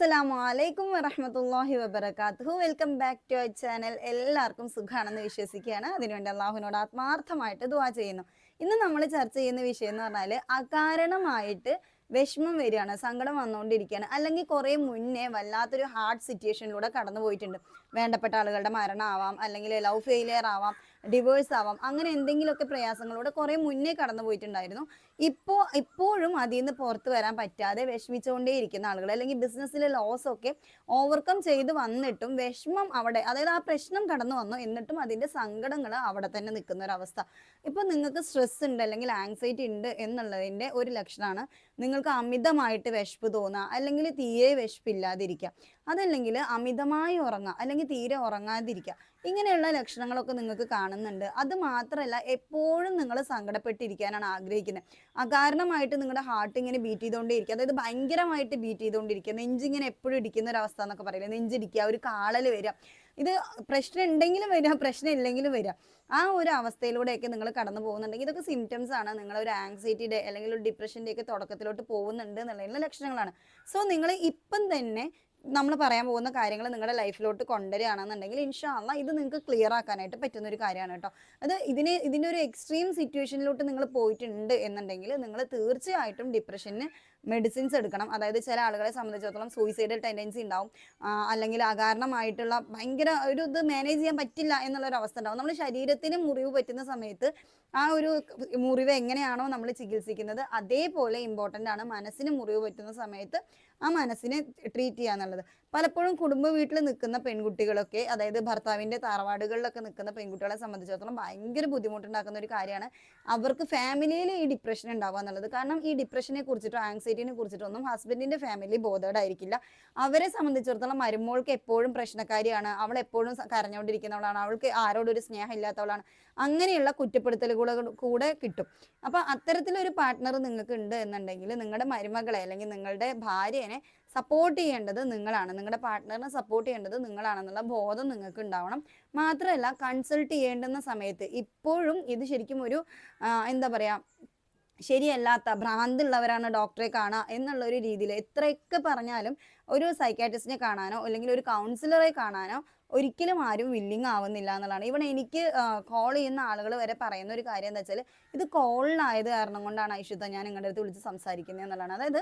അസ്സലാമു അലൈക്കും വറഹമത്തല്ലാഹി വബർക്കാത്തു welcome back to our channel എല്ലാവർക്കും സുഖമാണെന്ന് വിശ്വസിക്കുകയാണ്. അതിനുവേണ്ടി അള്ളാഹുവിനോട് ആത്മാർത്ഥമായിട്ട് ദുവാ ചെയ്യുന്നു. ഇന്ന് നമ്മൾ ചർച്ച ചെയ്യുന്ന വിഷയം എന്ന് പറഞ്ഞാൽ അകാരണമായിട്ട് വിഷമം വരികയാണ് സങ്കടം വന്നുകൊണ്ടിരിക്കുകയാണ്. അല്ലെങ്കിൽ കുറേ മുന്നേ വല്ലാത്തൊരു ഹാർഡ് സിറ്റുവേഷനിലൂടെ കടന്നു പോയിട്ടുണ്ട് വേണ്ടപ്പെട്ട ആളുകളുടെ മരണമാവാം അല്ലെങ്കിൽ ലവ് ഫെയിലിയർ ആവാം ഡിവോഴ്സ് ആവാം. അങ്ങനെ എന്തെങ്കിലുമൊക്കെ പ്രയാസങ്ങളോടെ കുറെ മുന്നേ കടന്നു പോയിട്ടുണ്ടായിരുന്നു. ഇപ്പോ ഇപ്പോഴും അതിൽ നിന്ന് പുറത്ത് വരാൻ പറ്റാതെ വിഷമിച്ചുകൊണ്ടേ ഇരിക്കുന്ന ആളുകൾ അല്ലെങ്കിൽ ബിസിനസ്സിലെ ലോസ് ഒക്കെ ഓവർകം ചെയ്ത് വന്നിട്ടും വിഷമം അവിടെ അതായത് ആ പ്രശ്നം കടന്നു വന്നു എന്നിട്ടും അതിന്റെ സങ്കടങ്ങൾ അവിടെ തന്നെ നിൽക്കുന്ന ഒരു അവസ്ഥ. ഇപ്പൊ നിങ്ങൾക്ക് സ്ട്രെസ് ഉണ്ട് അല്ലെങ്കിൽ ആങ്സൈറ്റി ഉണ്ട് എന്നുള്ളതിന്റെ ഒരു ലക്ഷണമാണ് നിങ്ങൾക്ക് അമിതമായിട്ട് വിശപ്പ് തോന്നുക അല്ലെങ്കിൽ തീരെ വിശപ്പില്ലാതിരിക്കുക. അതല്ലെങ്കിൽ അമിതമായി ഉറങ്ങുക അല്ലെങ്കിൽ തീരെ ഉറങ്ങാതിരിക്കുക. ഇങ്ങനെയുള്ള ലക്ഷണങ്ങളൊക്കെ നിങ്ങൾക്ക് കാണുന്നുണ്ട്. അത് മാത്രമല്ല എപ്പോഴും നിങ്ങൾ സങ്കടപ്പെട്ടിരിക്കാനാണ് ആഗ്രഹിക്കുന്നത്. അകാരണമായിട്ട് നിങ്ങളുടെ ഹാർട്ട് ഇങ്ങനെ ബീറ്റ് ചെയ്തുകൊണ്ടേയിരിക്കുക അതായത് ഭയങ്കരമായിട്ട് ബീറ്റ് ചെയ്തുകൊണ്ടിരിക്കുക. നെഞ്ചിങ്ങനെ എപ്പോഴും ഇടിക്കുന്ന ഒരു അവസ്ഥ എന്നൊക്കെ പറയില്ലേ? നെഞ്ചിടിക്കുക ഒരു കാളൽ വരിക. ഇത് പ്രശ്നം ഉണ്ടെങ്കിലും വരിക പ്രശ്നം ഇല്ലെങ്കിലും വരിക. ആ ഒരു അവസ്ഥയിലൂടെയൊക്കെ നിങ്ങൾ കടന്നു പോകുന്നുണ്ടെങ്കിൽ ഇതൊക്കെ സിംറ്റംസ് ആണ്. നിങ്ങൾ ഒരു അല്ലെങ്കിൽ ഒരു ഡിപ്രഷന്റെ ഒക്കെ തുടക്കത്തിലോട്ട് പോകുന്നുണ്ട് എന്നുള്ളതിനുള്ള ലക്ഷണങ്ങളാണ്. സോ നിങ്ങൾ ഇപ്പം തന്നെ നമ്മൾ പറയാൻ പോകുന്ന കാര്യങ്ങൾ നിങ്ങളുടെ ലൈഫിലോട്ട് കൊണ്ടുവരികയാണെന്നുണ്ടെങ്കിൽ ഇൻഷാല്ല ഇത് നിങ്ങൾക്ക് ക്ലിയർ ആക്കാനായിട്ട് പറ്റുന്ന ഒരു കാര്യമാണ് കേട്ടോ. അത് ഇതിനെ ഇതിന്റെ ഒരു എക്സ്ട്രീം സിറ്റുവേഷനിലോട്ട് നിങ്ങൾ പോയിട്ടുണ്ട് എന്നുണ്ടെങ്കിൽ നിങ്ങൾ തീർച്ചയായിട്ടും ഡിപ്രഷന് മെഡിസിൻസ് എടുക്കണം. അതായത് ചില ആളുകളെ സംബന്ധിച്ചിടത്തോളം സൂയിസൈഡൽ ടെൻഡൻസി ഉണ്ടാവും. അല്ലെങ്കിൽ അകാരണമായിട്ടുള്ള ഭയങ്കര ഒരു ഇത് മാനേജ് ചെയ്യാൻ പറ്റില്ല എന്നുള്ളൊരു അവസ്ഥ ഉണ്ടാവും. നമ്മൾ ശരീരത്തിന് മുറിവ് പറ്റുന്ന സമയത്ത് ആ ഒരു മുറിവ് എങ്ങനെയാണോ നമ്മൾ ചികിത്സിക്കുന്നത് അതേപോലെ ഇമ്പോർട്ടന്റ് ആണ് മനസ്സിന് മുറിവ് പറ്റുന്ന സമയത്ത് ആ മനസ്സിനെ ട്രീറ്റ് ചെയ്യുക എന്നുള്ളത് പലപ്പോഴും കുടുംബ വീട്ടിൽ നിൽക്കുന്ന പെൺകുട്ടികളൊക്കെ അതായത് ഭർത്താവിന്റെ തറവാടുകളിലൊക്കെ നിൽക്കുന്ന പെൺകുട്ടികളെ സംബന്ധിച്ചിടത്തോളം ഭയങ്കര ബുദ്ധിമുട്ടുണ്ടാക്കുന്ന ഒരു കാര്യമാണ്. അവർക്ക് ഫാമിലിയിൽ ഈ ഡിപ്രഷൻ ഉണ്ടാവുക എന്നുള്ളത്. കാരണം ഈ ഡിപ്രഷനെ കുറിച്ചിട്ടോ ആങ്സൈറ്റിനെ കുറിച്ചിട്ടോ ഒന്നും ഹസ്ബൻഡിന്റെ ഫാമിലി ബോധേഡ് ആയിരിക്കില്ല അവരെ സംബന്ധിച്ചിടത്തോളം മരുമോൾക്ക് എപ്പോഴും പ്രശ്നക്കാരിയാണ്. അവൾ എപ്പോഴും കരഞ്ഞുകൊണ്ടിരിക്കുന്നവളാണ്. അവൾക്ക് ആരോടൊരു സ്നേഹം ഇല്ലാത്തവളാണ് അങ്ങനെയുള്ള കുറ്റപ്പെടുത്തലുകൾ കൂടെ കിട്ടും. അപ്പൊ അത്തരത്തിലൊരു പാർട്ട്ണർ നിങ്ങൾക്ക് ഉണ്ട് എന്നുണ്ടെങ്കിൽ നിങ്ങളുടെ മരുമകളെ അല്ലെങ്കിൽ നിങ്ങളുടെ ഭാര്യനെ സപ്പോർട്ട് ചെയ്യേണ്ടത് നിങ്ങളാണ്. നിങ്ങളുടെ പാർട്ട്ണറിനെ സപ്പോർട്ട് ചെയ്യേണ്ടത് നിങ്ങളാണെന്നുള്ള ബോധം നിങ്ങൾക്ക് ഉണ്ടാവണം. മാത്രമല്ല കൺസൾട്ട് ചെയ്യേണ്ടുന്ന സമയത്ത് ഇപ്പോഴും ഇത് ശരിക്കും ഒരു എന്താ പറയാ ശരിയല്ലാത്ത ഭ്രാന്തുള്ളവരാണ് ഡോക്ടറെ കാണുക എന്നുള്ള ഒരു രീതിയിൽ എത്രയൊക്കെ പറഞ്ഞാലും ഒരു സൈക്കാട്രിസ്റ്റിനെ കാണാനോ അല്ലെങ്കിൽ ഒരു കൗൺസിലറെ കാണാനോ ഒരിക്കലും ആരും വില്ലിങ് ആവുന്നില്ല എന്നുള്ളതാണ്. ഇവിടെ എനിക്ക് കോൾ ചെയ്യുന്ന ആളുകൾ വരെ പറയുന്ന ഒരു കാര്യം എന്താ വെച്ചാൽ ഇത് കോളിലായത് കാരണം കൊണ്ടാണ് ഐശ്വത ഞാൻ നിങ്ങളുടെ അടുത്ത് വിളിച്ച് സംസാരിക്കുന്നത് എന്നുള്ളതാണ്. അതായത്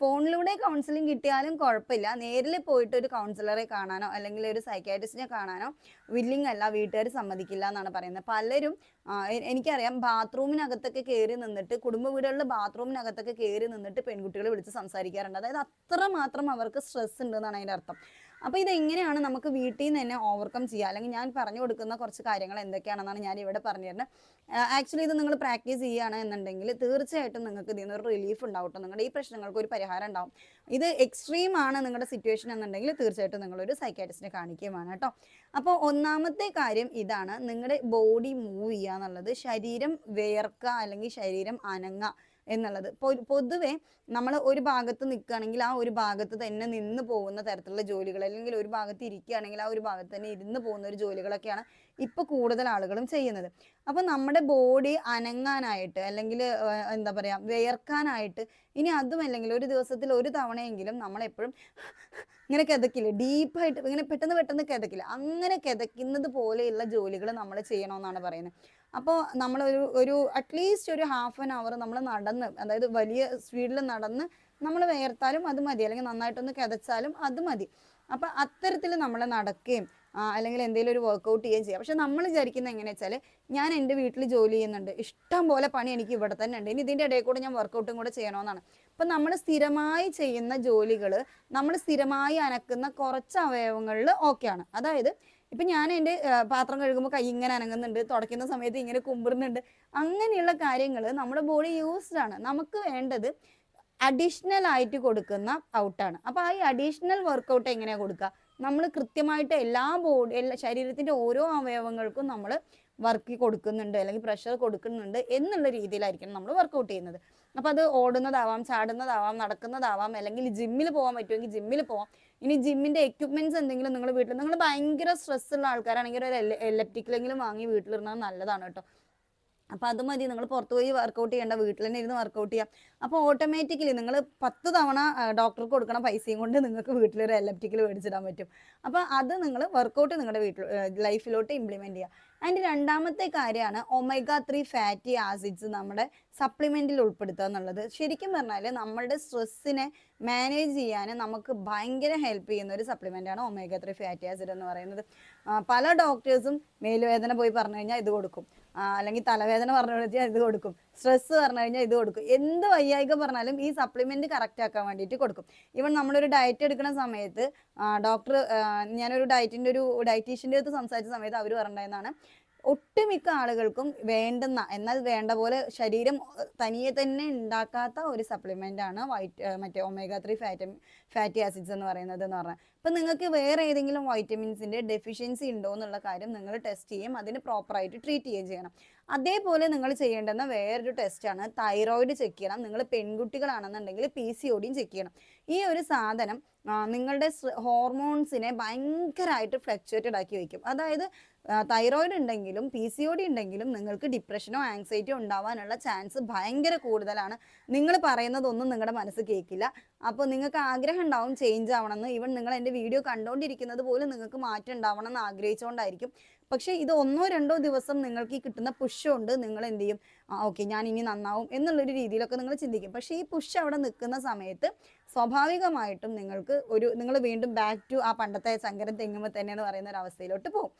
ഫോണിലൂടെ കൗൺസിലിംഗ് കിട്ടിയാലും കുഴപ്പമില്ല. നേരിൽ പോയിട്ട് ഒരു കൗൺസിലറെ കാണാനോ അല്ലെങ്കിൽ ഒരു സൈക്കാട്രിസ്റ്റിനെ കാണാനോ വില്ലിങ് അല്ല വീട്ടുകാർ സമ്മതിക്കില്ല എന്നാണ് പറയുന്നത്. പലരും എനിക്കറിയാം ബാത്റൂമിനകത്തൊക്കെ കയറി നിന്നിട്ട് കുടുംബ വീടുകളിൽ ബാത്റൂമിനകത്തൊക്കെ കയറി നിന്നിട്ട് പെൺകുട്ടികളെ വിളിച്ച് സംസാരിക്കാറുണ്ട്. അതായത് അത്ര മാത്രം അവർക്ക് സ്ട്രെസ് ഉണ്ട് എന്നാണ് അതിന്റെ അർത്ഥം. അപ്പോൾ ഇതെങ്ങനെയാണ് നമുക്ക് വീട്ടിൽ നിന്ന് തന്നെ ഓവർകം ചെയ്യുക അല്ലെങ്കിൽ ഞാൻ പറഞ്ഞു കൊടുക്കുന്ന കുറച്ച് കാര്യങ്ങൾ എന്തൊക്കെയാണെന്നാണ് ഞാൻ ഇവിടെ പറഞ്ഞു തരുന്നത്. ആക്ച്വലി ഇത് നിങ്ങൾ പ്രാക്ടീസ് ചെയ്യുകയാണ് എന്നുണ്ടെങ്കിൽ തീർച്ചയായിട്ടും നിങ്ങൾക്ക് ഇതിൽ നിന്ന് ഒരു റിലീഫ് ഉണ്ടാവും നിങ്ങളുടെ ഈ പ്രശ്നങ്ങൾക്ക് ഒരു പരിഹാരം ഉണ്ടാവും. ഇത് എക്സ്ട്രീം ആണ് നിങ്ങളുടെ സിറ്റുവേഷൻ എന്നുണ്ടെങ്കിൽ തീർച്ചയായിട്ടും നിങ്ങളൊരു സൈക്കാട്രിസ്റ്റിനെ കാണിക്കുകയുമാണ് കേട്ടോ അപ്പോൾ ഒന്നാമത്തെ കാര്യം ഇതാണ്. നിങ്ങളുടെ ബോഡി മൂവ് ചെയ്യുക എന്നുള്ളത് ശരീരം വേർക്കുക അല്ലെങ്കിൽ ശരീരം അനങ്ങുക. എന്നുള്ളത്. പൊതുവെ നമ്മൾ ഒരു ഭാഗത്ത് നിൽക്കുകയാണെങ്കിൽ ആ ഒരു ഭാഗത്ത് തന്നെ നിന്ന് പോകുന്ന തരത്തിലുള്ള ജോലികൾ അല്ലെങ്കിൽ ഒരു ഭാഗത്ത് ഇരിക്കുകയാണെങ്കിൽ ആ ഒരു ഭാഗത്ത് തന്നെ ഇരുന്ന് പോകുന്ന ഒരു ജോലികളൊക്കെയാണ് ഇപ്പൊ കൂടുതൽ ആളുകളും ചെയ്യുന്നത്. അപ്പൊ നമ്മുടെ ബോഡി അനങ്ങാനായിട്ട് അല്ലെങ്കിൽ എന്താ പറയാ വിയർക്കാനായിട്ട് ഇനി അതും അല്ലെങ്കിൽ ഒരു ദിവസത്തിൽ ഒരു തവണയെങ്കിലും നമ്മളെപ്പോഴും ഇങ്ങനെ കിതക്കില്ല ഡീപ്പായിട്ട് ഇങ്ങനെ പെട്ടെന്ന് പെട്ടെന്ന് കിതക്കില്ല അങ്ങനെ കിതക്കുന്നത് പോലെയുള്ള ജോലികൾ നമ്മൾ ചെയ്യണമെന്നാണ് പറയുന്നത്. അപ്പോൾ നമ്മളൊരു ഒരു അറ്റ്ലീസ്റ്റ് ഒരു ഹാഫ് ആൻ അവർ നമ്മൾ നടന്ന് അതായത് വലിയ സ്പീഡിൽ നടന്ന് നമ്മൾ വേർത്താലും അത് മതി. അല്ലെങ്കിൽ നന്നായിട്ടൊന്ന് കിതച്ചാലും അത് മതി. അപ്പം അത്തരത്തിൽ നമ്മൾ നടക്കുകയും അല്ലെങ്കിൽ എന്തെങ്കിലും ഒരു വർക്കൗട്ട് ചെയ്യുകയും ചെയ്യാം. പക്ഷെ നമ്മൾ വിചാരിക്കുന്നത് എങ്ങനെയാ വെച്ചാൽ ഞാൻ എന്റെ വീട്ടിൽ ജോലി ചെയ്യുന്നുണ്ട്. ഇഷ്ടം പോലെ പണി എനിക്ക് ഇവിടെ തന്നെ ഉണ്ട്. ഇനി ഇതിന്റെ ഇടയിൽ കൂടെ ഞാൻ വർക്കൗട്ടും കൂടെ ചെയ്യണമെന്നാണ് അപ്പം നമ്മൾ സ്ഥിരമായി ചെയ്യുന്ന ജോലികൾ നമ്മൾ സ്ഥിരമായി അനക്കുന്ന കുറച്ച് അവയവങ്ങളിൽ ഓക്കെയാണ് അതായത് ഇപ്പം ഞാൻ എന്റെ പാത്രം കഴുകുമ്പോൾ കൈ ഇങ്ങനെ അനങ്ങുന്നുണ്ട് തുടയ്ക്കുന്ന സമയത്ത് ഇങ്ങനെ കുമ്പിടുന്നുണ്ട്. അങ്ങനെയുള്ള കാര്യങ്ങൾ നമ്മുടെ ബോഡി യൂസ്ഡ് ആണ്. നമുക്ക് വേണ്ടത് അഡീഷണൽ ആയിട്ട് കൊടുക്കുന്ന ഔട്ടാണ് അപ്പോൾ ആ ഈ അഡീഷണൽ വർക്കൗട്ട് എങ്ങനെയാണ് കൊടുക്കുക? നമ്മൾ കൃത്യമായിട്ട് എല്ലാ ബോഡി എല്ലാ ശരീരത്തിന്റെ ഓരോ അവയവങ്ങൾക്കും നമ്മൾ വർക്ക് കൊടുക്കുന്നുണ്ട് അല്ലെങ്കിൽ പ്രഷർ കൊടുക്കുന്നുണ്ട് എന്നുള്ള രീതിയിലായിരിക്കണം നമ്മൾ വർക്കൗട്ട് ചെയ്യുന്നത്. അപ്പോൾ അത് ഓടുന്നതാവാം ചാടുന്നതാവാം നടക്കുന്നതാവാം അല്ലെങ്കിൽ ജിമ്മിൽ പോകാൻ പറ്റുമെങ്കിൽ ജിമ്മിൽ പോവാം. ഇനി ജിമ്മിന്റെ എക്യുപ്മെന്റ്സ് എന്തെങ്കിലും നിങ്ങൾ വീട്ടിൽ നിങ്ങൾ ഭയങ്കര സ്ട്രെസ് ഉള്ള ആൾക്കാരാണെങ്കിൽ ഒരു എലക്ട്രിക്കലെങ്കിലും വാങ്ങി വീട്ടിലിരുന്നത് നല്ലതാണ് കേട്ടോ. അപ്പോൾ അത് മതി. നിങ്ങൾ പുറത്തു പോയി വർക്കൗട്ട് ചെയ്യേണ്ട. വീട്ടിൽ തന്നെ ഇരുന്ന് വർക്കൗട്ട് ചെയ്യാം. അപ്പോൾ ഓട്ടോമാറ്റിക്കലി നിങ്ങൾ പത്ത് തവണ ഡോക്ടർക്ക് കൊടുക്കണ പൈസയും കൊണ്ട് നിങ്ങൾക്ക് വീട്ടിലൊരു എലക്ട്രിക്കൽ മേടിച്ചിടാൻ പറ്റും. അപ്പോൾ അത് നിങ്ങൾ വർക്കൗട്ട് നിങ്ങളുടെ വീട്ടിൽ ലൈഫിലോട്ട് ഇംപ്ലിമെന്റ് ചെയ്യുക അതിന്റെ രണ്ടാമത്തെ കാര്യമാണ് ഒമൈഗ ത്രീ ഫാറ്റി ആസിഡ്സ് നമ്മുടെ സപ്ലിമെന്റിൽ ഉൾപ്പെടുത്തുക എന്നുള്ളത്. ശരിക്കും പറഞ്ഞാൽ നമ്മളുടെ സ്ട്രെസ്സിനെ മാനേജ് ചെയ്യാൻ നമുക്ക് ഭയങ്കര ഹെൽപ്പ് ചെയ്യുന്ന ഒരു സപ്ലിമെന്റാണ് ഒമേഗ ത്രീ ഫാറ്റി ആസിഡ് എന്ന് പറയുന്നത്. പല ഡോക്ടേഴ്സും മേലുവേദന പോയി പറഞ്ഞു കഴിഞ്ഞാൽ ഇത് കൊടുക്കും. അല്ലെങ്കിൽ തലവേദന പറഞ്ഞു കഴിഞ്ഞാൽ ഇത് കൊടുക്കും. സ്ട്രെസ് പറഞ്ഞു കഴിഞ്ഞാൽ ഇത് കൊടുക്കും. എന്ത് വയ്യായിക പറഞ്ഞാലും ഈ സപ്ലിമെന്റ് കറക്റ്റ് ആക്കാൻ വേണ്ടിയിട്ട് കൊടുക്കും. ഇവൺ നമ്മളൊരു ഡയറ്റ് എടുക്കുന്ന സമയത്ത് ഡോക്ടർ ഞാനൊരു ഡയറ്റിന്റെ ഒരു ഡയറ്റീഷ്യന്റെ അടുത്ത് സംസാരിച്ച സമയത്ത് അവർ പറഞ്ഞതാണ് ഒട്ടുമിക്ക ആളുകൾക്കും വേണ്ടുന്ന എന്നാൽ വേണ്ട പോലെ ശരീരം തനിയെ തന്നെ ഉണ്ടാക്കാത്ത ഒരു സപ്ലിമെന്റ് ആണ് വൈറ്റ് മറ്റേ omega three fatty fatty acids എന്ന് പറയുന്നത് എന്ന് പറഞ്ഞാൽ. ഇപ്പം നിങ്ങൾക്ക് വേറെ ഏതെങ്കിലും വൈറ്റമിൻസിന്റെ ഡെഫിഷ്യൻസി ഉണ്ടോ എന്നുള്ള കാര്യം നിങ്ങൾ ടെസ്റ്റ് ചെയ്യും അതിന് പ്രോപ്പറായിട്ട് ട്രീറ്റ് ചെയ്യുകയും ചെയ്യണം. അതേപോലെ നിങ്ങൾ ചെയ്യേണ്ടുന്ന വേറൊരു ടെസ്റ്റാണ് തൈറോയിഡ് ചെക്ക് ചെയ്യണം. നിങ്ങൾ പെൺകുട്ടികളാണെന്നുണ്ടെങ്കിൽ പി സി ഒടിയും ചെക്ക് ചെയ്യണം. ഈ ഒരു സാധനം നിങ്ങളുടെ ഹോർമോൺസിനെ ഭയങ്കരമായിട്ട് ഫ്ലക്ച്വേറ്റഡ് ആക്കി വയ്ക്കും. അതായത് തൈറോയിഡ് ഉണ്ടെങ്കിലും പി സി ഒ ഡി ഉണ്ടെങ്കിലും നിങ്ങൾക്ക് ഡിപ്രഷനോ ആങ്സൈറ്റിയോ ഉണ്ടാവാനുള്ള ചാൻസ് ഭയങ്കര കൂടുതലാണ്. നിങ്ങൾ പറയുന്നതൊന്നും നിങ്ങളുടെ മനസ്സ് കേൾക്കില്ല. അപ്പോൾ നിങ്ങൾക്ക് ആഗ്രഹം ഉണ്ടാവും ചേഞ്ച് ആവണമെന്ന്. ഈവൻ നിങ്ങൾ എന്റെ വീഡിയോ കണ്ടുകൊണ്ടിരിക്കുന്നത് പോലും നിങ്ങൾക്ക് മാറ്റം ഉണ്ടാവണം എന്ന് ആഗ്രഹിച്ചുകൊണ്ടായിരിക്കും പക്ഷേ ഇത് ഒന്നോ രണ്ടോ ദിവസം നിങ്ങൾക്ക് ഈ കിട്ടുന്ന പുഷ് കൊണ്ട് നിങ്ങൾ എന്ത് ചെയ്യും ആ ഓക്കെ ഞാൻ ഇനി നന്നാവും എന്നുള്ളൊരു രീതിയിലൊക്കെ നിങ്ങൾ ചിന്തിക്കും. പക്ഷേ ഈ പുഷ് അവിടെ നിൽക്കുന്ന സമയത്ത് സ്വാഭാവികമായിട്ടും നിങ്ങൾക്ക് ഒരു നിങ്ങൾ വീണ്ടും ബാക്ക് ടു ആ പണ്ടത്തെ ശങ്കരൻ തെങ്ങുമ്പോൾ തന്നെ എന്ന് പറയുന്ന ഒരു അവസ്ഥയിലോട്ട് പോകും.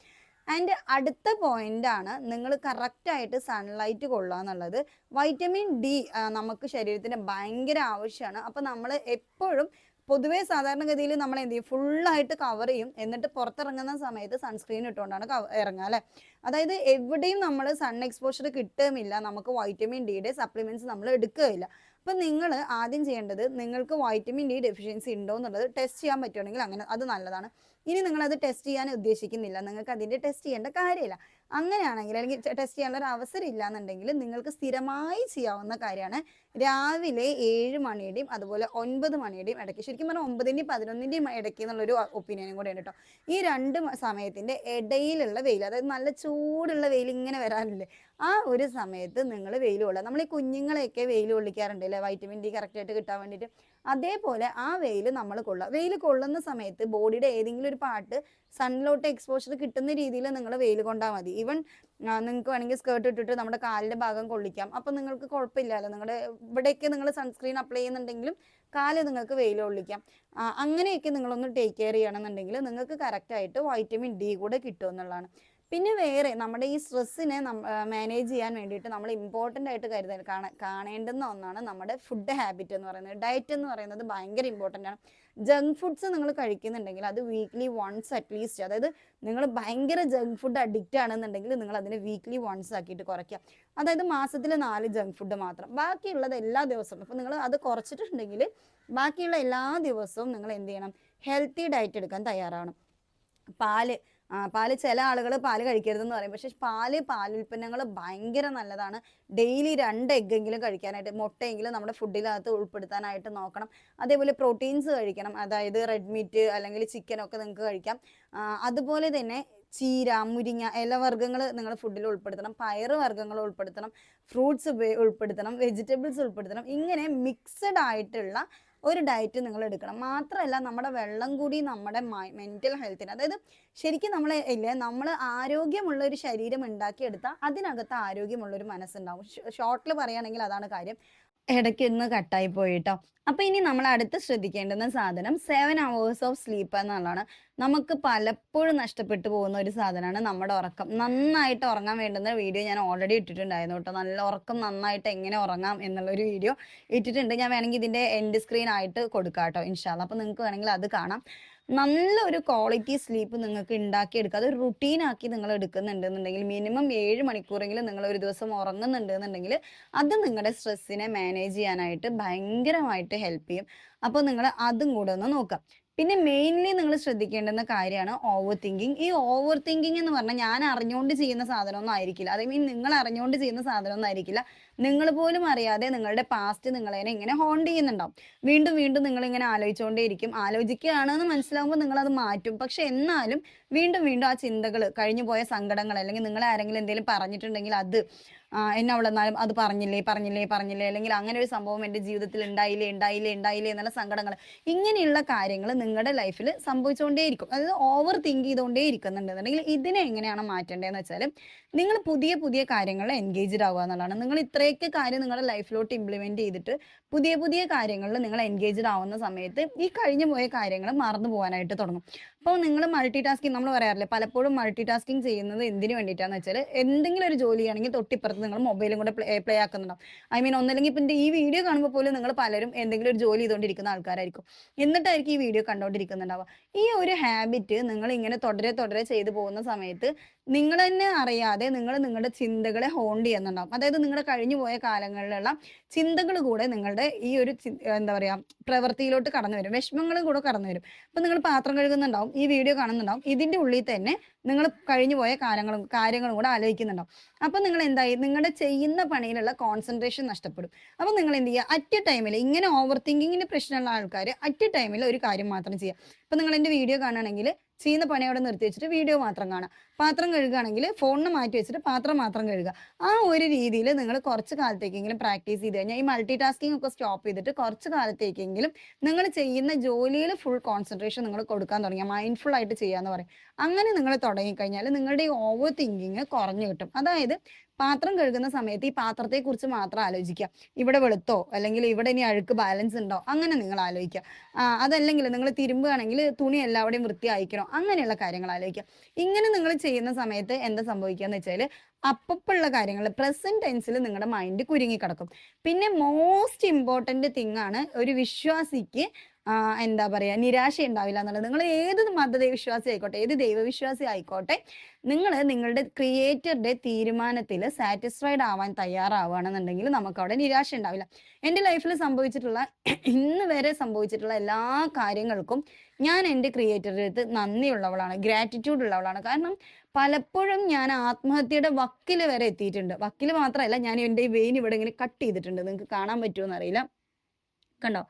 ആൻഡ് അടുത്ത പോയിന്റ് ആണ് നിങ്ങൾ കറക്റ്റായിട്ട് സൺലൈറ്റ് കൊള്ളുക എന്നുള്ളത്. വൈറ്റമിൻ ഡി നമുക്ക് ശരീരത്തിന് ഭയങ്കര ആവശ്യമാണ്. അപ്പം നമ്മൾ എപ്പോഴും പൊതുവേ സാധാരണഗതിയിൽ നമ്മൾ എന്ത് ചെയ്യും? ഫുള്ളായിട്ട് കവർ ചെയ്യും. എന്നിട്ട് പുറത്തിറങ്ങുന്ന സമയത്ത് സൺസ്ക്രീൻ ഇട്ടുകൊണ്ടാണ് ഇറങ്ങുക അല്ലേ? അതായത് എവിടെയും നമ്മൾ സൺ എക്സ്പോഷർ കിട്ടുമില്ല നമുക്ക് വൈറ്റമിൻ ഡിയുടെ സപ്ലിമെന്റ്സ് നമ്മൾ എടുക്കുകയില്ല. അപ്പം നിങ്ങൾ ആദ്യം ചെയ്യേണ്ടത് നിങ്ങൾക്ക് വൈറ്റമിൻ ഡി ഡെഫിഷ്യൻസി ഉണ്ടോ എന്നുള്ളത് ടെസ്റ്റ് ചെയ്യാൻ പറ്റുവാണെങ്കിൽ അങ്ങനെ അത് നല്ലതാണ്. ഇനി നിങ്ങളത് ടെസ്റ്റ് ചെയ്യാൻ ഉദ്ദേശിക്കുന്നില്ല. നിങ്ങൾക്ക് അതിന്റെ ടെസ്റ്റ് ചെയ്യേണ്ട കാര്യമില്ല. അങ്ങനെയാണെങ്കിൽ അല്ലെങ്കിൽ ടെസ്റ്റ് ചെയ്യാനുള്ള ഒരു അവസരം ഇല്ല എന്നുണ്ടെങ്കിൽ നിങ്ങൾക്ക് സ്ഥിരമായി ചെയ്യാവുന്ന കാര്യമാണ് രാവിലെ ഏഴ് മണിയുടെയും അതുപോലെ ഒൻപത് മണിയുടെയും ഇടയ്ക്ക്. ശരിക്കും പറഞ്ഞാൽ ഒമ്പതിന്റെയും പതിനൊന്നിന്റെയും ഇടയ്ക്ക് എന്നുള്ളൊരു ഒപ്പീനിയനും കൂടെ ഉണ്ട് കേട്ടോ. ഈ രണ്ട് സമയത്തിന്റെ ഇടയിലുള്ള വെയിൽ അതായത് നല്ല ചൂടുള്ള വെയിൽ ഇങ്ങനെ വരാനില്ലേ ആ ഒരു സമയത്ത് നിങ്ങൾ വെയിൽ കൊള്ളുക. നമ്മൾ ഈ കുഞ്ഞുങ്ങളെയൊക്കെ വെയിൽ കൊള്ളിക്കാറുണ്ട് അല്ലേ? വൈറ്റമിൻ ഡി കറക്റ്റായിട്ട് കിട്ടാൻ വേണ്ടിയിട്ട്. അതേപോലെ ആ വെയിൽ നമ്മൾ കൊള്ളുക. വെയിൽ കൊള്ളുന്ന സമയത്ത് ബോഡിയുടെ ഏതെങ്കിലും ഒരു പാർട്ട് സണ്ണിലോട്ട് എക്സ്പോഷർ കിട്ടുന്ന രീതിയിൽ നിങ്ങൾ വെയിൽ കൊണ്ടാൽ മതി. ഈവൻ നിങ്ങൾക്ക് വേണമെങ്കിൽ സ്കേർട്ട് ഇട്ടിട്ട് നമ്മുടെ കാലിന്റെ ഭാഗം കൊള്ളിക്കാം. അപ്പം നിങ്ങൾക്ക് കുഴപ്പമില്ലല്ലോ. നിങ്ങളുടെ ഇവിടെയൊക്കെ നിങ്ങൾ സൺസ്ക്രീൻ അപ്ലൈ ചെയ്യുന്നുണ്ടെങ്കിലും കാൽ നിങ്ങൾക്ക് വെയിൽ കൊള്ളിക്കാം. അങ്ങനെയൊക്കെ നിങ്ങളൊന്ന് ടേക്ക് കെയർ ചെയ്യണമെന്നുണ്ടെങ്കിൽ നിങ്ങൾക്ക് കറക്റ്റായിട്ട് വൈറ്റമിൻ ഡി കൂടെ കിട്ടും എന്നുള്ളതാണ്. പിന്നെ വേറെ നമ്മുടെ ഈ സ്ട്രെസ്സിനെ മാനേജ് ചെയ്യാൻ വേണ്ടിയിട്ട് നമ്മൾ ഇമ്പോർട്ടന്റ് ആയിട്ട് കരുതാൻ കാണ കാണേണ്ടുന്ന ഒന്നാണ് നമ്മുടെ ഫുഡ് ഹാബിറ്റ് എന്ന് പറയുന്നത്. ഡയറ്റ് എന്ന് പറയുന്നത് ഭയങ്കര ഇമ്പോർട്ടന്റ് ആണ്. ജങ്ക് ഫുഡ്സ് നിങ്ങൾ കഴിക്കുന്നുണ്ടെങ്കിൽ അത് വീക്ക്ലി വൺസ് അറ്റ്ലീസ്റ്റ് അതായത് നിങ്ങൾ ഭയങ്കര ജങ്ക് ഫുഡ് അഡിക്റ്റ് ആണെന്നുണ്ടെങ്കിൽ നിങ്ങൾ അതിനെ വീക്ക്ലി വൺസ് ആക്കിയിട്ട് കുറയ്ക്കുക. അതായത് മാസത്തിൽ നാല് ജങ്ക് ഫുഡ് മാത്രം. ബാക്കിയുള്ളത് എല്ലാ ദിവസവും. അപ്പോൾ നിങ്ങൾ അത് കുറച്ചിട്ടുണ്ടെങ്കിൽ ബാക്കിയുള്ള എല്ലാ ദിവസവും നിങ്ങൾ എന്ത് ചെയ്യണം? ഹെൽത്തി ഡയറ്റ് എടുക്കാൻ തയ്യാറാവണം. പാൽ പാൽ ചില ആളുകൾ പാൽ കഴിക്കരുതെന്ന് പറയും. പക്ഷെ പാൽ പാലുൽപ്പന്നങ്ങൾ ഭയങ്കര നല്ലതാണ്. ഡെയിലി രണ്ട് എഗ്ഗെങ്കിലും കഴിക്കാനായിട്ട് മുട്ടയെങ്കിലും നമ്മുടെ ഫുഡിനകത്ത് ഉൾപ്പെടുത്താനായിട്ട് നോക്കണം. അതേപോലെ പ്രോട്ടീൻസ് കഴിക്കണം. അതായത് റെഡ് മീറ്റ് അല്ലെങ്കിൽ ചിക്കനൊക്കെ നിങ്ങൾക്ക് കഴിക്കാം. അതുപോലെ തന്നെ ചീര മുരിങ്ങ ഇലവർഗങ്ങൾ നിങ്ങൾ ഫുഡിൽ ഉൾപ്പെടുത്തണം. പയറ് വർഗങ്ങൾ ഉൾപ്പെടുത്തണം. ഫ്രൂട്ട്സ് ഉൾപ്പെടുത്തണം. വെജിറ്റബിൾസ് ഉൾപ്പെടുത്തണം. ഇങ്ങനെ മിക്സഡ് ആയിട്ടുള്ള ഒരു ഡയറ്റ് നിങ്ങൾ എടുക്കണം മാത്രമല്ല നമ്മുടെ വെള്ളം കൂടി നമ്മുടെ മെന്റൽ ഹെൽത്തിന് അതായത് ശരിക്കും നമ്മൾ ഇല്ലേ നമ്മൾ ആരോഗ്യമുള്ള ഒരു ശരീരം ഉണ്ടാക്കിയെടുത്താൽ അതിനകത്ത് ആരോഗ്യമുള്ള ഒരു മനസ്സുണ്ടാവും ഷോർട്ടിൽ പറയുകയാണെങ്കിൽ അതാണ് കാര്യം. ഇടയ്ക്ക് ഇന്ന് കട്ടായി പോയിട്ടോ. അപ്പൊ ഇനി നമ്മൾ അടുത്ത് ശ്രദ്ധിക്കേണ്ടുന്ന സാധനം സെവൻ അവേഴ്സ് ഓഫ് സ്ലീപ്പ് എന്നുള്ളതാണ്. നമുക്ക് പലപ്പോഴും നഷ്ടപ്പെട്ടു പോകുന്ന ഒരു സാധനമാണ് നമ്മുടെ ഉറക്കം. നന്നായിട്ട് ഉറങ്ങാൻ വേണ്ടുന്ന വീഡിയോ ഞാൻ ഓൾറെഡി ഇട്ടിട്ടുണ്ടായിരുന്നു കേട്ടോ. നല്ല ഉറക്കം നന്നായിട്ട് എങ്ങനെ ഉറങ്ങാം എന്നുള്ള ഒരു വീഡിയോ ഇട്ടിട്ടുണ്ട്. ഞാൻ വേണമെങ്കിൽ ഇതിന്റെ എൻഡ് സ്ക്രീൻ ആയിട്ട് കൊടുക്കാം കേട്ടോ ഇൻഷാല്ല അപ്പൊ നിങ്ങൾക്ക് വേണമെങ്കിൽ അത് കാണാം. നല്ലൊരു ക്വാളിറ്റി സ്ലീപ്പ് നിങ്ങൾക്ക് ഉണ്ടാക്കിയെടുക്കുക അത് റുട്ടീൻ ആക്കി നിങ്ങൾ എടുക്കുന്നുണ്ടെന്നുണ്ടെങ്കിൽ മിനിമം ഏഴ് മണിക്കൂറെങ്കിലും നിങ്ങൾ ഒരു ദിവസം ഉറങ്ങുന്നുണ്ട് എന്നുണ്ടെങ്കിൽ അത് നിങ്ങളുടെ സ്ട്രെസ്സിനെ മാനേജ് ചെയ്യാനായിട്ട് ഭയങ്കരമായിട്ട് ഹെൽപ്പ് ചെയ്യും. അപ്പോൾ നിങ്ങൾ അതും കൂടെ ഒന്ന് നോക്കാം പിന്നെ മെയിൻലി നിങ്ങൾ ശ്രദ്ധിക്കേണ്ടുന്ന കാര്യമാണ് ഓവർ തിങ്കിങ് ഈ ഓവർ തിങ്കിങ് എന്ന് പറഞ്ഞാൽ ഞാൻ അറിഞ്ഞുകൊണ്ട് ചെയ്യുന്ന സാധനമൊന്നും ആയിരിക്കില്ല. അതേ മീൻ നിങ്ങൾ അറിഞ്ഞുകൊണ്ട് ചെയ്യുന്ന സാധനമൊന്നും ആയിരിക്കില്ല. നിങ്ങൾ പോലും അറിയാതെ നിങ്ങളുടെ പാസ്റ്റ് നിങ്ങളെ ഇങ്ങനെ ഹോണ്ട് ചെയ്യുന്നുണ്ടാവും. വീണ്ടും വീണ്ടും നിങ്ങൾ ഇങ്ങനെ ആലോചിച്ചുകൊണ്ടേയിരിക്കും ആലോചിക്കുകയാണെന്ന് മനസ്സിലാവുമ്പോൾ നിങ്ങൾ അത് മാറ്റും. പക്ഷെ എന്നാലും വീണ്ടും വീണ്ടും ആ ചിന്തകൾ കഴിഞ്ഞു പോയ സങ്കടങ്ങൾ അല്ലെങ്കിൽ നിങ്ങൾ ആരെങ്കിലും എന്തെങ്കിലും പറഞ്ഞിട്ടുണ്ടെങ്കിൽ അത് എന്നെ അവളെന്നാലും അത് പറഞ്ഞില്ലേ പറഞ്ഞില്ലേ പറഞ്ഞില്ലേ അല്ലെങ്കിൽ അങ്ങനെ ഒരു സംഭവം എന്റെ ജീവിതത്തിൽ ഉണ്ടായില്ലേ ഉണ്ടായില്ലേ ഉണ്ടായില്ലേ എന്നുള്ള സങ്കടങ്ങൾ ഇങ്ങനെയുള്ള കാര്യങ്ങൾ നിങ്ങളുടെ ലൈഫിൽ സംഭവിച്ചുകൊണ്ടേയിരിക്കും അതായത് ഓവർ തിങ്ക് ചെയ്തുകൊണ്ടേ ഇരിക്കുന്നുണ്ടെന്നുണ്ടെങ്കിൽ ഇതിനെ എങ്ങനെയാണ് മാറ്റേണ്ടതെന്ന് വെച്ചാൽ നിങ്ങൾ പുതിയ പുതിയ കാര്യങ്ങളിൽ എൻഗേജ്ഡ് ആവുക എന്നുള്ളതാണ്. നിങ്ങൾ ഇത്രയൊക്കെ കാര്യം നിങ്ങളുടെ ലൈഫിലോട്ട് ഇംപ്ലിമെന്റ് ചെയ്തിട്ട് പുതിയ പുതിയ കാര്യങ്ങളിൽ നിങ്ങൾ എൻഗേജ്ഡ് ആവുന്ന സമയത്ത് ഈ കഴിഞ്ഞു പോയ കാര്യങ്ങൾ മറന്നു പോകാനായിട്ട് തുടങ്ങും. അപ്പോൾ നിങ്ങൾ മൾട്ടി ടാസ്കിങ് നമ്മൾ പറയാറില്ലേ പലപ്പോഴും മൾട്ടി ടാസ്കിങ് ചെയ്യുന്നത് എന്തിനു വേണ്ടിയിട്ടാന്ന് വെച്ചാൽ എന്തെങ്കിലും ഒരു ജോലിയാണെങ്കിൽ തൊട്ടിപ്പുറത്ത് നിങ്ങൾ മൊബൈലും കൂടെ പ്ലേ പ്ലേ ആക്കുന്നുണ്ടാവും. ഐ മീൻ ഒന്നല്ലെങ്കിൽ ഇപ്പം ഈ വീഡിയോ കാണുമ്പോൾ പോലും നിങ്ങൾ പലരും എന്തെങ്കിലും ഒരു ജോലി ചെയ്തുകൊണ്ടിരിക്കുന്ന ആൾക്കാരായിരിക്കും. എന്നിട്ടായിരിക്കും ഈ വീഡിയോ കണ്ടുകൊണ്ടിരിക്കുന്നുണ്ടാവുക ഈ ഒരു ഹാബിറ്റ് നിങ്ങൾ ഇങ്ങനെ തുടരെ തുടരെ ചെയ്തു പോകുന്ന സമയത്ത് നിങ്ങൾ തന്നെ അറിയാതെ നിങ്ങൾ നിങ്ങളുടെ ചിന്തകളെ ഹോണ്ട് ചെയ്യുന്നുണ്ടാവും. അതായത് നിങ്ങളുടെ കഴിഞ്ഞു പോയ കാലങ്ങളിലുള്ള ചിന്തകൾ കൂടെ നിങ്ങളുടെ ഈ ഒരു എന്താ പറയുക പ്രവൃത്തിയിലോട്ട് കടന്നു വരും വിഷമങ്ങളും കൂടെ കടന്നു വരും അപ്പം നിങ്ങൾ പാത്രം കഴുകുന്നുണ്ടാവും. ഈ വീഡിയോ കാണുന്നുണ്ടാവും. ഇതിന്റെ ഉള്ളിൽ തന്നെ നിങ്ങൾ കഴിഞ്ഞു പോയ കാലങ്ങളും കാര്യങ്ങളും കൂടെ ആലോചിക്കുന്നുണ്ടാവും. അപ്പൊ നിങ്ങൾ എന്തായി? നിങ്ങളുടെ ചെയ്യുന്ന പണിയിലുള്ള കോൺസെൻട്രേഷൻ നഷ്ടപ്പെടും. അപ്പൊ നിങ്ങൾ എന്ത് ചെയ്യുക? അറ്റ് ടൈമിൽ ഇങ്ങനെ ഓവർ തിങ്കിങ്ങിന്റെ പ്രശ്നമുള്ള ആൾക്കാർ അറ്റ് ടൈമിൽ ഒരു കാര്യം മാത്രം ചെയ്യുക. ഇപ്പൊ നിങ്ങൾ എന്റെ വീഡിയോ കാണുകയാണെങ്കിൽ ചെയ്യുന്ന പണി അവിടെ നിർത്തി വെച്ചിട്ട് വീഡിയോ മാത്രം കാണാം പാത്രം കഴുകുകയാണെങ്കിൽ ഫോണിന് മാറ്റി വെച്ചിട്ട് പാത്രം മാത്രം കഴുകുക. ആ ഒരു രീതിയിൽ നിങ്ങൾ കുറച്ച് കാലത്തേക്കെങ്കിലും പ്രാക്ടീസ് ചെയ്ത് കഴിഞ്ഞാൽ ഈ മൾട്ടി ടാസ്കിംഗ് ഒക്കെ സ്റ്റോപ്പ് ചെയ്തിട്ട് കുറച്ച് കാലത്തേക്കെങ്കിലും നിങ്ങൾ ചെയ്യുന്ന ജോലിയിൽ ഫുൾ കോൺസെൻട്രേഷൻ നിങ്ങൾ കൊടുക്കാൻ തുടങ്ങിയ മൈൻഡ്ഫുൾ ആയിട്ട് ചെയ്യാന്ന് പറയും. അങ്ങനെ നിങ്ങൾ തുടങ്ങിക്കഴിഞ്ഞാൽ നിങ്ങളുടെ ഈ ഓവർ തിങ്കിങ് കുറഞ്ഞു കിട്ടും. അതായത് പാത്രം കഴുകുന്ന സമയത്ത് ഈ പാത്രത്തെ കുറിച്ച് മാത്രം ആലോചിക്കുക. ഇവിടെ വെളുത്തോ അല്ലെങ്കിൽ ഇവിടെ ഇനി അഴുക്ക് ബാലൻസ് ഉണ്ടോ അങ്ങനെ നിങ്ങൾ ആലോചിക്കുക. അതല്ലെങ്കിൽ നിങ്ങൾ തിരുമ്പുകയാണെങ്കിൽ തുണി എല്ലാവിടെയും വൃത്തിയായിക്കണോ അങ്ങനെയുള്ള കാര്യങ്ങൾ ആലോചിക്കുക. ഇങ്ങനെ നിങ്ങൾ ചെയ്യുന്ന സമയത്ത് എന്താ സംഭവിക്കുക എന്ന് വെച്ചാൽ അപ്പപ്പുള്ള കാര്യങ്ങൾ പ്രസന്റ് ടെൻസിൽ നിങ്ങളുടെ മൈൻഡ് കുരുങ്ങി കിടക്കും. പിന്നെ മോസ്റ്റ് ഇമ്പോർട്ടന്റ് തിങ് ആണ് ഒരു വിശ്വാസിക്ക് എന്താ പറയാ നിരാശ ഉണ്ടാവില്ല എന്നുള്ളത്. നിങ്ങൾ ഏത് മതദൈവവിശ്വാസി ആയിക്കോട്ടെ ഏത് ദൈവവിശ്വാസി ആയിക്കോട്ടെ നിങ്ങൾ നിങ്ങളുടെ ക്രിയേറ്ററുടെ തീരുമാനത്തിൽ സാറ്റിസ്ഫൈഡ് ആവാൻ തയ്യാറാവുകയാണെന്നുണ്ടെങ്കിൽ നമുക്ക് അവിടെ നിരാശ ഉണ്ടാവില്ല. എന്റെ ലൈഫിൽ സംഭവിച്ചിട്ടുള്ള ഇന്ന് വരെ സംഭവിച്ചിട്ടുള്ള എല്ലാ കാര്യങ്ങൾക്കും ഞാൻ എന്റെ ക്രിയേറ്ററുടെ അടുത്ത് നന്ദിയുള്ളവളാണ് ഗ്രാറ്റിറ്റ്യൂഡ് ഉള്ളവളാണ്. കാരണം പലപ്പോഴും ഞാൻ ആത്മഹത്യയുടെ വക്കിൽ വരെ എത്തിയിട്ടുണ്ട്. വക്കിൽ മാത്രമല്ല ഞാൻ എന്റെ വെയിൻ ഇവിടെ ഇങ്ങനെ കട്ട് ചെയ്തിട്ടുണ്ട്. നിങ്ങൾക്ക് കാണാൻ പറ്റുമോ എന്നറിയില്ല. കണ്ടോ?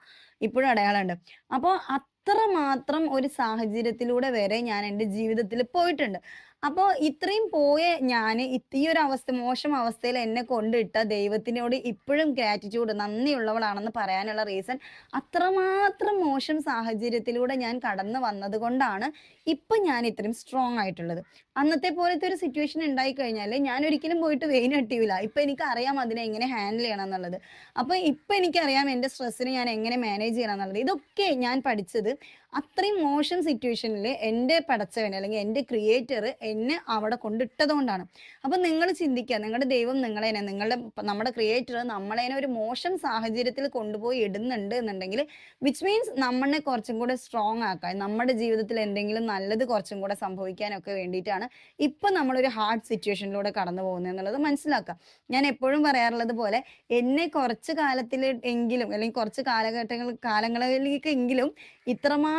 ഇപ്പോഴും അടയാളമുണ്ട്. അപ്പോൾ അത്ര മാത്രം ഒരു സാഹചര്യത്തിലൂടെ വരെ ഞാൻ എന്റെ ജീവിതത്തിൽ പോയിട്ടുണ്ട്. അപ്പോൾ ഇത്രയും പോയ ഞാൻ ഈ ഒരു അവസ്ഥ മോശം അവസ്ഥയിൽ എന്നെ കൊണ്ടിട്ട ദൈവത്തിനോട് ഇപ്പോഴും ഗ്രാറ്റിറ്റ്യൂഡ് നന്ദിയുള്ളവളാണെന്ന് പറയാനുള്ള റീസൺ അത്രമാത്രം മോശം സാഹചര്യത്തിലൂടെ ഞാൻ കടന്നു വന്നത് കൊണ്ടാണ് ഇപ്പൊ ഞാൻ ഇത്രയും സ്ട്രോങ് ആയിട്ടുള്ളത്. അന്നത്തെ പോലത്തെ ഒരു സിറ്റുവേഷൻ ഉണ്ടായി കഴിഞ്ഞാൽ ഞാൻ ഒരിക്കലും പോയിട്ട് വെയിൻ കട്ടിയില്ല. ഇപ്പൊ എനിക്ക് അറിയാം അതിനെ എങ്ങനെ ഹാൻഡിൽ ചെയ്യണം എന്നുള്ളത് അപ്പൊ ഇപ്പൊ എനിക്കറിയാം എന്റെ സ്ട്രെസ്സിനെ ഞാൻ എങ്ങനെ മാനേജ് ചെയ്യണം എന്നുള്ളത് ഇതൊക്കെ ഞാൻ പഠിച്ചത് അത്രയും മോശം സിറ്റുവേഷനിൽ എന്റെ പടച്ചവൻ അല്ലെങ്കിൽ എന്റെ ക്രിയേറ്റർ എന്നെ അവിടെ കൊണ്ടിട്ടത് കൊണ്ടാണ് അപ്പം നിങ്ങൾ ചിന്തിക്കുക നിങ്ങളുടെ ദൈവം നിങ്ങളെ നിങ്ങളുടെ നമ്മുടെ ക്രിയേറ്റർ നമ്മളെ ഒരു മോശം സാഹചര്യത്തിൽ കൊണ്ടുപോയി ഇടുന്നുണ്ട് എന്നുണ്ടെങ്കിൽ വിച്ച് മീൻസ് നമ്മളെ കുറച്ചും കൂടെ സ്ട്രോങ് ആക്കാൻ നമ്മുടെ ജീവിതത്തിൽ എന്തെങ്കിലും നല്ലത് കുറച്ചും കൂടെ സംഭവിക്കാനൊക്കെ വേണ്ടിയിട്ടാണ് ഇപ്പം നമ്മളൊരു ഹാർഡ് സിറ്റുവേഷനിലൂടെ കടന്നു പോകുന്നത് എന്നുള്ളത് മനസ്സിലാക്കുക. ഞാൻ എപ്പോഴും പറയാറുള്ളത് പോലെ എന്നെ കുറച്ച് കാലത്തിൽ എങ്കിലും അല്ലെങ്കിൽ കുറച്ച് കാലഘട്ടങ്ങൾ കാലങ്ങളിലേക്ക് എങ്കിലും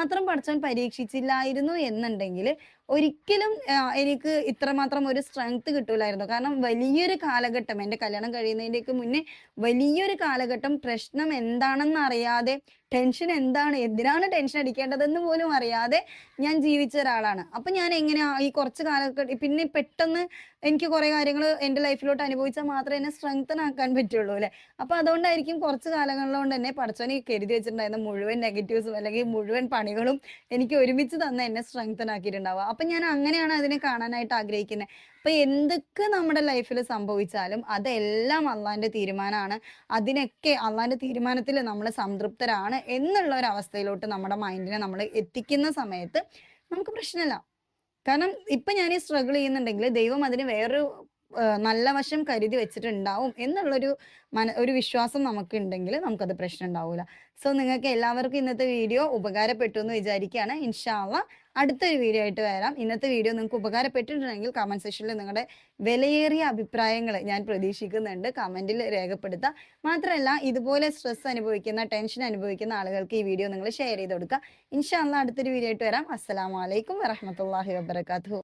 ഇത്രമാത്രം പഠിച്ചവൻ പരീക്ഷിച്ചില്ലായിരുന്നു എന്നുണ്ടെങ്കിൽ ഒരിക്കലും എനിക്ക് ഇത്രമാത്രം ഒരു സ്ട്രെങ്ത് കിട്ടൂലായിരുന്നു. കാരണം വലിയൊരു കാലഘട്ടം എന്റെ കല്യാണം കഴിയുന്നതിന്റെയൊക്കെ മുന്നേ വലിയൊരു കാലഘട്ടം പ്രശ്നം എന്താണെന്ന് അറിയാതെ ടെൻഷൻ എന്താണ് എന്തിനാണ് ടെൻഷൻ അടിക്കേണ്ടതെന്ന് പോലും അറിയാതെ ഞാൻ ജീവിച്ച ഒരാളാണ്. അപ്പൊ ഞാൻ എങ്ങനെയാ ഈ കുറച്ച് കാലഘട്ടം പിന്നെ പെട്ടെന്ന് എനിക്ക് കുറെ കാര്യങ്ങൾ എന്റെ ലൈഫിലോട്ട് അനുഭവിച്ചാൽ മാത്രമേ എന്നെ സ്ട്രെങ്തൻ ആക്കാൻ പറ്റുള്ളൂ അല്ലെ? അപ്പൊ അതുകൊണ്ടായിരിക്കും കുറച്ച് കാലങ്ങളിലോണ്ട് തന്നെ പഠിച്ചവനെ കരുതി വെച്ചിട്ടുണ്ടായിരുന്ന മുഴുവൻ നെഗറ്റീവ്സും അല്ലെങ്കിൽ മുഴുവൻ പണികളും എനിക്ക് ഒരുമിച്ച് തന്നെ എന്നെ സ്ട്രെങ്തൻ ആക്കിയിട്ടുണ്ടാവുക. അപ്പൊ ഞാൻ അങ്ങനെയാണ് അതിനെ കാണാനായിട്ട് ആഗ്രഹിക്കുന്നത് അപ്പൊ എന്തൊക്കെ നമ്മുടെ ലൈഫിൽ സംഭവിച്ചാലും അതെല്ലാം അള്ളാന്റെ തീരുമാനമാണ് അതിനൊക്കെ അള്ളാന്റെ തീരുമാനത്തിൽ നമ്മൾ സംതൃപ്തരാണ് എന്നുള്ള ഒരു അവസ്ഥയിലോട്ട് നമ്മുടെ മൈൻഡിനെ നമ്മൾ എത്തിക്കുന്ന സമയത്ത് നമുക്ക് പ്രശ്നമില്ല. കാരണം ഇപ്പൊ ഞാൻ ഈ സ്ട്രഗിൾ ചെയ്യുന്നുണ്ടെങ്കിൽ ദൈവം അതിന് വേറൊരു നല്ല വശം കരുതി വെച്ചിട്ടുണ്ടാവും എന്നുള്ളൊരു മന ഒരു വിശ്വാസം നമുക്ക് ഉണ്ടെങ്കിൽ നമുക്കത് പ്രശ്നം ഉണ്ടാവില്ല സോ നിങ്ങൾക്ക് എല്ലാവർക്കും ഇന്നത്തെ വീഡിയോ ഉപകാരപ്പെട്ടു എന്ന് വിചാരിക്കുകയാണ്. ഇൻഷാല്ല അടുത്തൊരു വീഡിയോ ആയിട്ട് വരാം. ഇന്നത്തെ വീഡിയോ നിങ്ങൾക്ക് ഉപകാരപ്പെട്ടിട്ടുണ്ടെങ്കിൽ കമന്റ് സെക്ഷനിൽ നിങ്ങളുടെ വിലയേറിയ അഭിപ്രായങ്ങൾ ഞാൻ പ്രതീക്ഷിക്കുന്നുണ്ട്. കമന്റിൽ രേഖപ്പെടുത്തുക. മാത്രമല്ല ഇതുപോലെ സ്ട്രെസ് അനുഭവിക്കുന്ന ടെൻഷൻ അനുഭവിക്കുന്ന ആളുകൾക്ക് ഈ വീഡിയോ നിങ്ങൾ ഷെയർ ചെയ്ത് കൊടുക്കുക. ഇൻഷാല്ല അടുത്തൊരു വീഡിയോ ആയിട്ട് വരാം. അസ്സലാമലൈക്കും വറഹമത്തല്ലാഹി വബർക്കാത്തു